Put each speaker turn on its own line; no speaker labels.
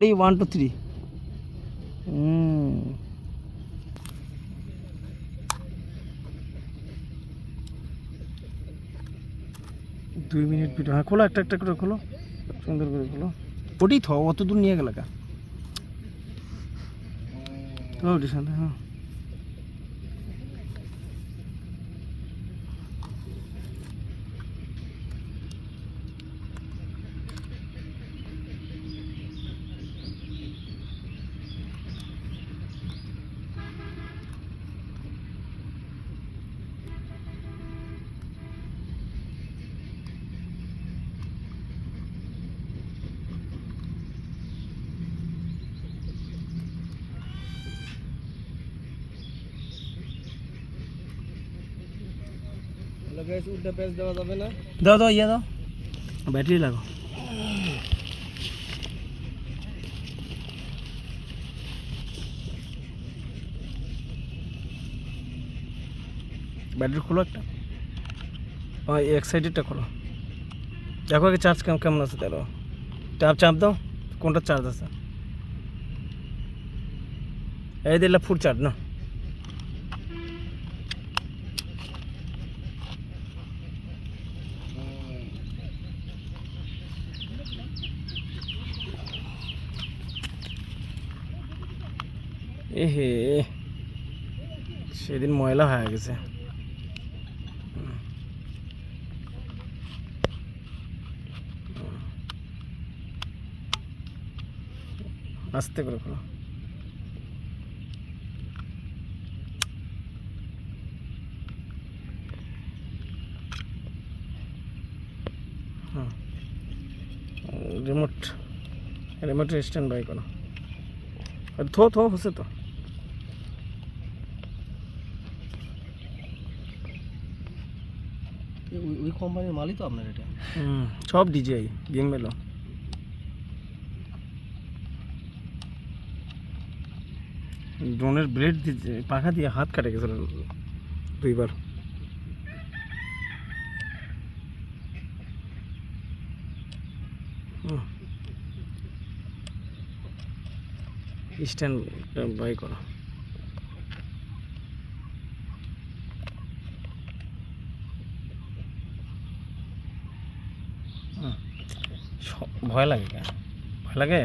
এই one two three দুই minute video হ্যাঁ খোলো একটা একটা করে খোলো। সুন্দর করে খোলো। ওটাই থ অত দূর নিয়ে গেল কা। তো হ্যাঁ। দাও দাও ইয়ে দাও ব্যাটারি লাগাও ব্যাটারি খোলো একটা হ্যাঁ এক সাইডেরটা খোলো দেখো আগে চার্জ কেমন কেমন আছে তাহলে চাপ চাপ দাও কোনটা চার্জ আছে এই দিলে ফুল চার্জ না এহে, সেদিন ময়লা হয়ে গেছে। আস্তে করে খোলো রিমোট রিমোট স্ট্যান্ড বাই করো। থো থো হচ্ছে তো।
ওই কোম্পানির মালই তো আপনার এটা?
হুম, সব ডিজিআই গেম মেলো। ড্রোনের ব্লেড দিয়ে পাখা দিয়ে হাত কাটে গেছিল দুইবার। স্ট্যান্ড বাই করো। ভয় লাগে ভয় লাগে?